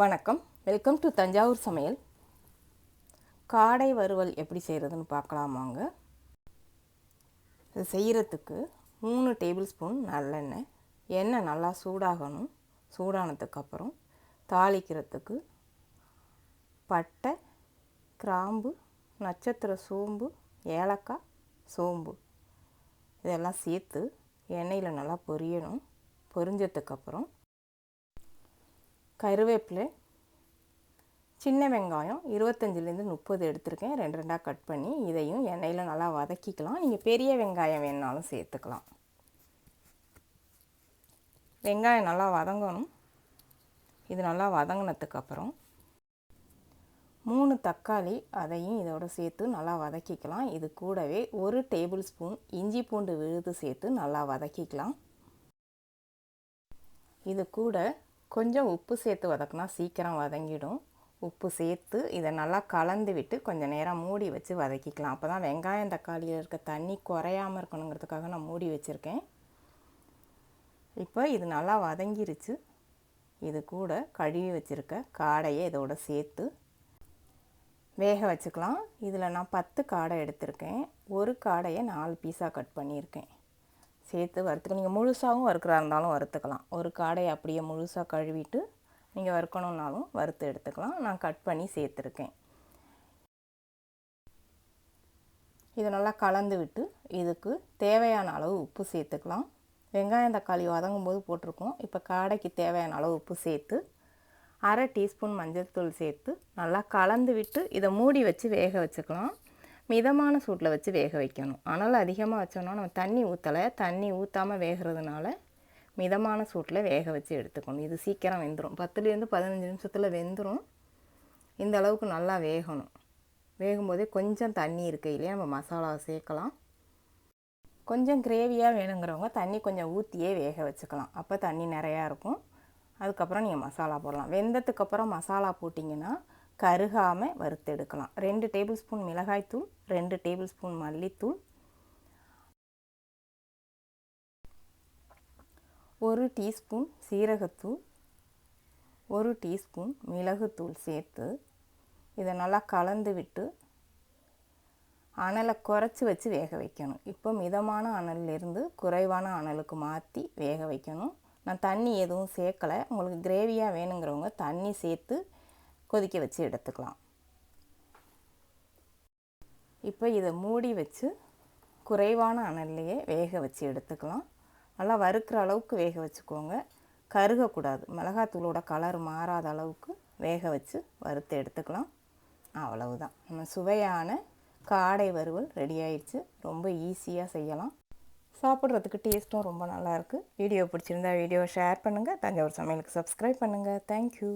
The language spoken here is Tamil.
வணக்கம். வெல்கம் டு தஞ்சாவூர் சமையல். காடை வறுவல் எப்படி செய்கிறதுன்னு பார்க்கலாமாங்க இது செய்கிறதுக்கு மூணு டேபிள் ஸ்பூன் நல்லெண்ணெய் எண்ணெய் நல்லா சூடாகணும். சூடானதுக்கப்புறம் தாளிக்கிறதுக்கு பட்டை கிராம்பு நட்சத்திர சோம்பு ஏலக்காய் சோம்பு. இதெல்லாம் சேர்த்து எண்ணெயில் நல்லா பொரியணும். பொரிஞ்சதுக்கப்புறம் கருவேப்பிலை சின்ன வெங்காயம் இருபத்தஞ்சிலேருந்து முப்பது எடுத்திருக்கேன். ரெண்டு ரெண்டாக கட் பண்ணி இதையும் எண்ணெயில் நல்லா வதக்கிக்கலாம். நீங்கள் பெரிய வெங்காயம் வேணுனாலும் சேர்த்துக்கலாம். வெங்காயம் நல்லா வதங்கணும். இது நல்லா வதங்கினதுக்கப்புறம் மூணு தக்காளி அதையும் இதோட சேர்த்து நல்லா வதக்கிக்கலாம். இது கூடவே ஒரு டேபிள் ஸ்பூன் இஞ்சி பூண்டு விழுது சேர்த்து நல்லா வதக்கிக்கலாம். இது கூட கொஞ்சம் உப்பு சேர்த்து வதக்கினா சீக்கிரம் வதங்கிடும். உப்பு சேர்த்து இதை நல்லா கலந்து விட்டு கொஞ்சம் நேரம் மூடி வச்சு வதக்கிக்கலாம். அப்போ தான் வெங்காயம் தக்காளியில் இருக்க தண்ணி குறையாமல் இருக்கணுங்கிறதுக்காக நான் மூடி வச்சுருக்கேன். இப்போ இது நல்லா வதங்கிருச்சு. இது கூட கழுவி வச்சுருக்க காடையை இதோட சேர்த்து வேக வச்சுக்கலாம். இதில் நான் பத்து காடை எடுத்திருக்கேன். ஒரு காடையை நாலு பீஸாக கட் பண்ணியிருக்கேன். சேர்த்து வறுத்துக்க நீங்கள் முழுசாகவும் வறுக்கிறா இருந்தாலும் வறுத்துக்கலாம். ஒரு காடையை அப்படியே முழுசாக கழுவிட்டு நீங்கள் வறுக்கணுன்னாலும் வறுத்து எடுத்துக்கலாம். நான் கட் பண்ணி சேர்த்துருக்கேன். இதை நல்லா கலந்து விட்டு இதுக்கு தேவையான அளவு உப்பு சேர்த்துக்கலாம். வெங்காயம் தக்காளி வதங்கும் போது போட்டிருக்கோம். இப்போ காடைக்கு தேவையான அளவு உப்பு சேர்த்து அரை டீஸ்பூன் மஞ்சள் தூள் சேர்த்து நல்லா கலந்து விட்டு இதை மூடி வச்சு வேக வச்சுக்கலாம். மிதமான சூட்டில் வச்சு வேக வைக்கணும். அனல் அதிகமாக வச்சோன்னா நம்ம தண்ணி ஊற்றலை தண்ணி ஊற்றாமல் வேகிறதுனால மிதமான சூட்டில் வேக வச்சு எடுத்துக்கணும். இது சீக்கிரம் வெந்துடும் பத்துலேருந்து பதினஞ்சு நிமிஷத்தில் வெந்துடும் இந்த அளவுக்கு நல்லா வேகணும். வேகும்போதே கொஞ்சம் தண்ணி இருக்கையிலே நம்ம மசாலா சேர்க்கலாம். கொஞ்சம் கிரேவியாக வேணுங்கிறவங்க தண்ணி கொஞ்சம் ஊற்றியே வேக வச்சுக்கலாம். அப்போ தண்ணி நிறையா இருக்கும். அதுக்கப்புறம் நீங்கள் மசாலா போடலாம். வெந்ததுக்கப்புறம் மசாலா போட்டிங்கன்னா கருகாமல் வறுத்தெடுக்கலாம். ரெண்டு டேபிள் ஸ்பூன் மிளகாய்த்தூள் ரெண்டு டேபிள் ஸ்பூன் மல்லித்தூள். ஒரு டீஸ்பூன் சீரகத்தூள். ஒரு டீஸ்பூன் மிளகுத்தூள் சேர்த்து இதை நல்லா கலந்து விட்டு அனலை குறைச்சி வச்சு வேக வைக்கணும். இப்போ மிதமான அனல்லேருந்து குறைவான அனலுக்கு மாற்றி வேக வைக்கணும். நான் தண்ணி எதுவும் சேர்க்கலை. உங்களுக்கு கிரேவியாக வேணுங்கிறவங்க தண்ணி சேர்த்து கொதிக்க வச்சு எடுத்துக்கலாம். இப்போ இதை மூடி வச்சு குறைவான அனல்லையே வேக வச்சு எடுத்துக்கலாம். நல்லா வறுக்கிற அளவுக்கு வேக வச்சுக்கோங்க. கருகக்கூடாது. மிளகாத்தூளோட கலர் மாறாத அளவுக்கு வேக வச்சு வறுத்து எடுத்துக்கலாம். அவ்வளவுதான். நம்ம சுவையான காடை வறுவல் ரெடி ஆயிடுச்சு. ரொம்ப ஈஸியாக செய்யலாம். சாப்பிட்றதுக்கு டேஸ்ட்டும் ரொம்ப நல்லாயிருக்கு வீடியோ பிடிச்சிருந்தா வீடியோ ஷேர் பண்ணுங்கள் தஞ்சாவூர் சமையலுக்கு சப்ஸ்கிரைப் பண்ணுங்கள் தேங்க்யூ